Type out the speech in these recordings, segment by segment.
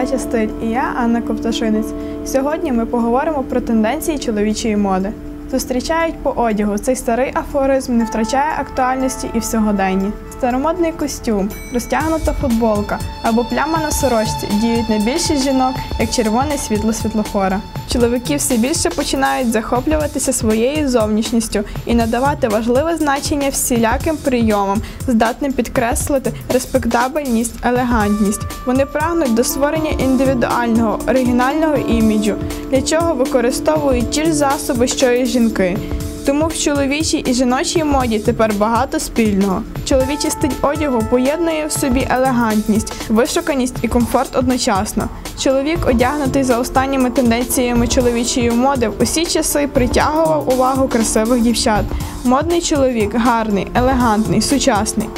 телепередача Стиль і я Анна Ковташинець. Сьогодні ми поговоримо про тенденції чоловічої моди. Зустрічають по одягу. Цей старий афоризм не втрачає актуальності і в сьогоденні. Старомодний костюм, розтягнута футболка або пляма на сорочці діють на більшість жінок, як червоне світло світлофора. Чоловіки все більше починають захоплюватися своєю зовнішністю і надавати важливе значення всіляким прийомам, здатним підкреслити респектабельність, елегантність. Вони прагнуть до створення індивідуального, оригінального іміджу, для чого використовують ті ж засоби, що і жінки. Тому в чоловічій і жіночій моді тепер багато спільного. Чоловічий стиль одягу поєднує в собі елегантність, вишуканість і комфорт одночасно. Чоловік, одягнутий за останніми тенденціями чоловічої моди, в усі часи притягував увагу красивих дівчат. Модний чоловік гарний, елегантний, сучасний.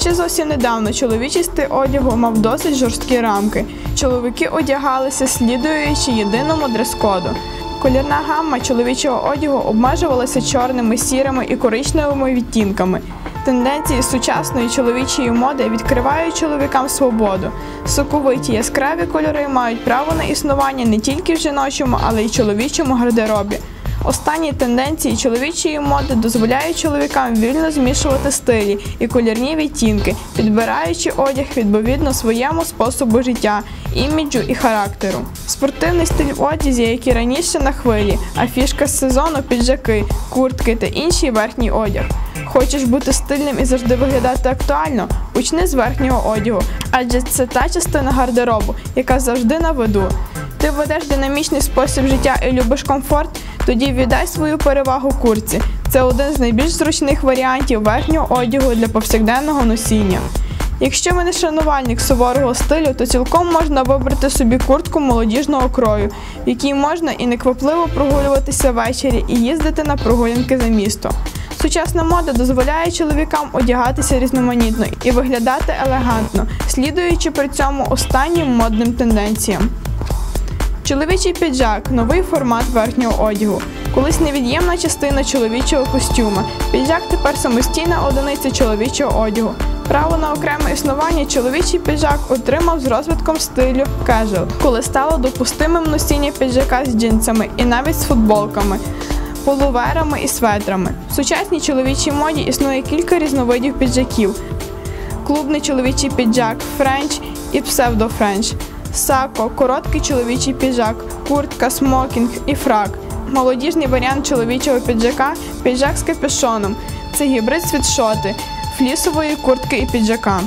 Ще зовсім недавно чоловічий стиль одягу мав досить жорсткі рамки. Чоловіки одягалися, слідуючи єдиному дрес-коду. Колірна гамма чоловічого одягу обмежувалася чорними, сірими і коричневими відтінками. Тенденції сучасної чоловічої моди відкривають чоловікам свободу. Соковиті яскраві кольори мають право на існування не тільки в жіночому, але й чоловічому гардеробі. Останні тенденції чоловічої моди дозволяють чоловікам вільно змішувати стилі і колірні відтінки, підбираючи одяг відповідно своєму способу життя, іміджу і характеру. Спортивний стиль в одязі, який раніше на хвилі, а фішка з сезону піджаки, куртки та інший верхній одяг. Хочеш бути стильним і завжди виглядати актуально? Почни з верхнього одягу, адже це та частина гардеробу, яка завжди на виду. Ти ведеш динамічний спосіб життя і любиш комфорт, тоді віддай свою перевагу курці. Це один з найбільш зручних варіантів верхнього одягу для повсякденного носіння. Якщо ви не шанувальник суворого стилю, то цілком можна вибрати собі куртку молодіжного крою, в якій можна і неквапливо прогулюватися ввечері і їздити на прогулянки за місто. Сучасна мода дозволяє чоловікам одягатися різноманітно і виглядати елегантно, слідуючи при цьому останнім модним тенденціям. Чоловічий піджак новий формат верхнього одягу. Колись невід'ємна частина чоловічого костюма. Піджак тепер самостійна одиниця чоловічого одягу. Право на окреме існування чоловічий піджак отримав з розвитком стилю casual, коли стало допустимим носіння піджака з джинсами і навіть з футболками, полуверами і светрами. В сучасній чоловічій моді існує кілька різновидів піджаків: клубний чоловічий піджак, френч і псевдофренч, сако, короткий чоловічий піджак, куртка, смокінг і фрак. Молодіжний варіант чоловічого піджака піджак з капюшоном. Це гібрид світшоти, флісової куртки і піджака.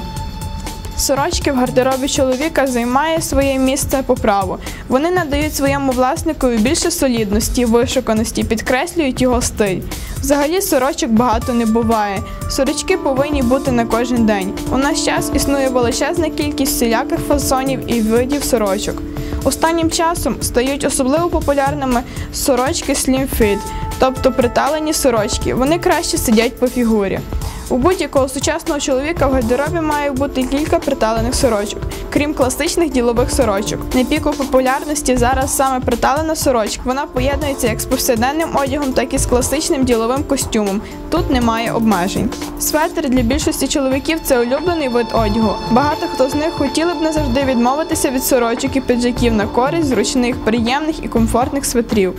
Сорочки в гардеробі чоловіка займає своє місце по праву. Вони надають своєму власникові більше солідності, вишуканості, підкреслюють його стиль. Взагалі сорочок багато не буває. Сорочки повинні бути на кожен день. У наш час існує величезна кількість всіляких фасонів і видів сорочок. Останнім часом стають особливо популярними сорочки Slim Fit, тобто приталені сорочки. Вони краще сидять по фігурі. У будь-якого сучасного чоловіка в гардеробі має бути кілька приталених сорочок, крім класичних ділових сорочок. На піку популярності зараз саме приталена сорочка. Вона поєднується як з повсякденним одягом, так і з класичним діловим костюмом. Тут немає обмежень. Светр для більшості чоловіків це улюблений вид одягу. Багато хто з них хотіли б не завжди відмовитися від сорочок і піджаків на користь зручних, приємних і комфортних светрів.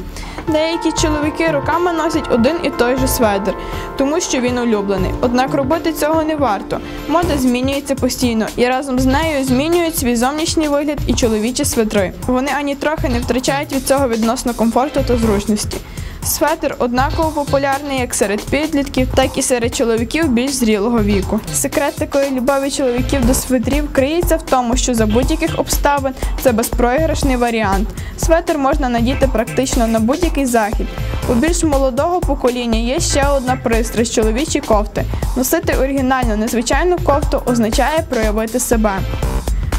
Деякі чоловіки роками носять один і той же светр, тому що він улюблений. Однак робити цього не варто. Мода змінюється постійно і разом з нею змінюють свій зовнішній вигляд і чоловічі свитри. Вони ані трохи не втрачають від цього відносно комфорту та зручності. Светр однаково популярний як серед підлітків, так і серед чоловіків більш зрілого віку. Секрет такої любові чоловіків до светрів криється в тому, що за будь-яких обставин це безпроіграшний варіант. Светр можна надіти практично на будь-який захід. У більш молодого покоління є ще одна пристрасть чоловічі кофти. Носити оригінальну незвичайну кофту означає проявити себе.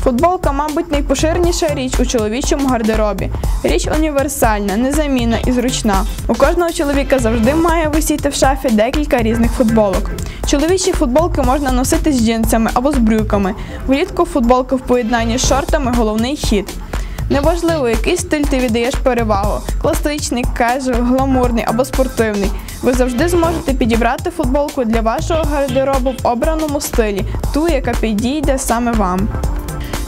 Футболка, мабуть, найпоширеніша річ у чоловічому гардеробі. Річ універсальна, незамінна і зручна. У кожного чоловіка завжди має висіти в шафі декілька різних футболок. Чоловічі футболки можна носити з джинсами або з брюками. Влітку футболка в поєднанні з шортами головний хід. Неважливо, який стиль ти віддаєш перевагу: класичний, кежуал, гламурний або спортивний. Ви завжди зможете підібрати футболку для вашого гардеробу в обраному стилі, ту, яка підійде саме вам.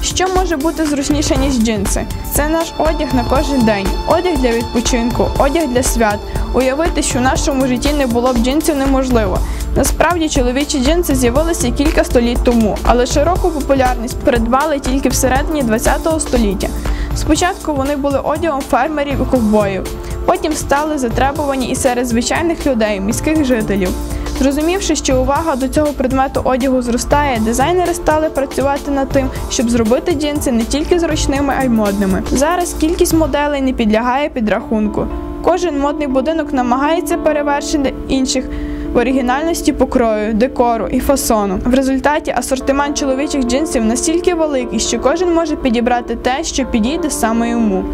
Що може бути зручніше, ніж джинси? Це наш одяг на кожен день, одяг для відпочинку, одяг для свят. Уявити, що в нашому житті не було б джинсів, неможливо. Насправді чоловічі джинси з'явилися кілька століть тому, але широку популярність придбали тільки всередині ХХ століття. Спочатку вони були одягом фермерів і ковбоїв, потім стали затребувані і серед звичайних людей, міських жителів. Зрозумівши, що увага до цього предмету одягу зростає, дизайнери стали працювати над тим, щоб зробити джинси не тільки зручними, а й модними. Зараз кількість моделей не підлягає підрахунку. Кожен модний будинок намагається перевершити інших в оригінальності покрою, декору і фасону. В результаті асортимент чоловічих джинсів настільки великий, що кожен може підібрати те, що підійде саме йому.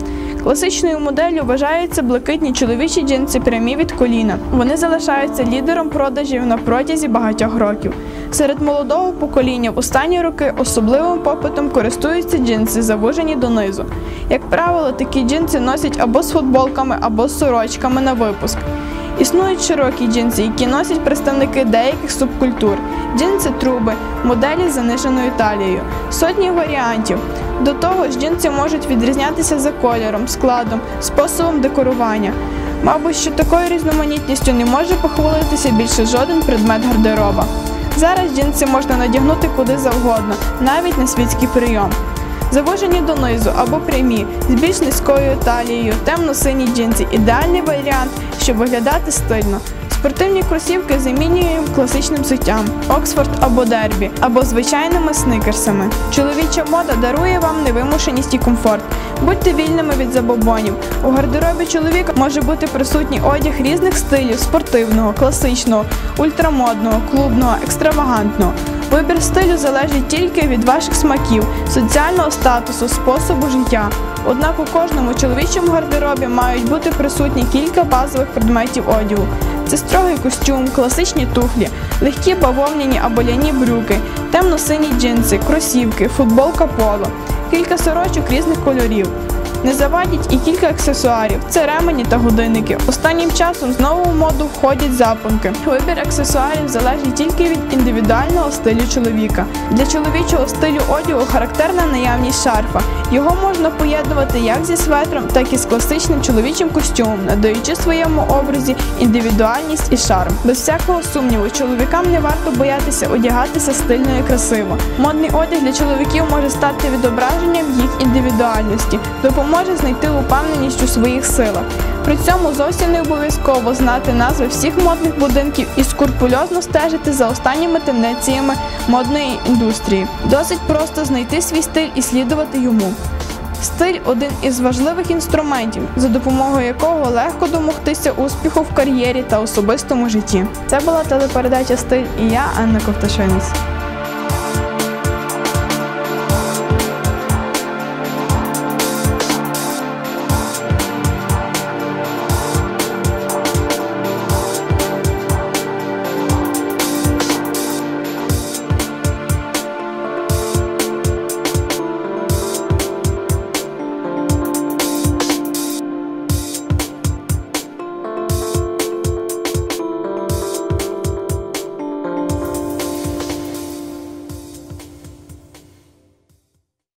Класичною моделлю вважаються блакитні чоловічі джинси прямі від коліна. Вони залишаються лідером продажів на протязі багатьох років. Серед молодого покоління в останні роки особливим попитом користуються джинси, завужені донизу. Як правило, такі джинси носять або з футболками, або з сорочками на випуск. Існують широкі джинси, які носять представники деяких субкультур. Джинси труби, моделі з заниженою талією, сотні варіантів. До того ж, джинси можуть відрізнятися за кольором, складом, способом декорування. Мабуть, що такою різноманітністю не може похвалитися більше жоден предмет гардероба. Зараз джинси можна надягнути куди завгодно, навіть на світський прийом. Завожені донизу або прямі, з більш низькою талією, темно-сині джинси ідеальний варіант, щоб виглядати стильно. Спортивні кросівки замінюємо класичним суттям Оксфорд або Дербі, або звичайними сникерсами. Чоловіча мода дарує вам невимушеність і комфорт. Будьте вільними від забобонів. У гардеробі чоловіка може бути присутній одяг різних стилів спортивного, класичного, ультрамодного, клубного, екстравагантного. Вибір стилю залежить тільки від ваших смаків, соціального статусу, способу життя. Однак у кожному чоловічому гардеробі мають бути присутні кілька базових предметів одягу. Це строгий костюм, класичні туфлі, легкі бавовняні або ляні брюки, темно-сині джинси, кросівки, футболка поло, кілька сорочок різних кольорів. Не завадять і кілька аксесуарів це ремені та годинники. Останнім часом знову в моду входять запонки. Вибір аксесуарів залежить тільки від індивідуального стилю чоловіка. Для чоловічого стилю одягу характерна наявність шарфа. Його можна поєднувати як зі светром, так і з класичним чоловічим костюмом, надаючи своєму образі індивідуальність і шарм. Без всякого сумніву, чоловікам не варто боятися одягатися стильно і красиво. Модний одяг для чоловіків може стати відображенням їх індивідуальності, допоможе знайти упевненість у своїх силах. При цьому зовсім не обов'язково знати назви всіх модних будинків і скрупульозно стежити за останніми тенденціями модної індустрії. Досить просто знайти свій стиль і слідувати йому. Стиль один із важливих інструментів, за допомогою якого легко домогтися успіху в кар'єрі та особистому житті. Це була телепередача Стиль і я, Анна Ковташинець.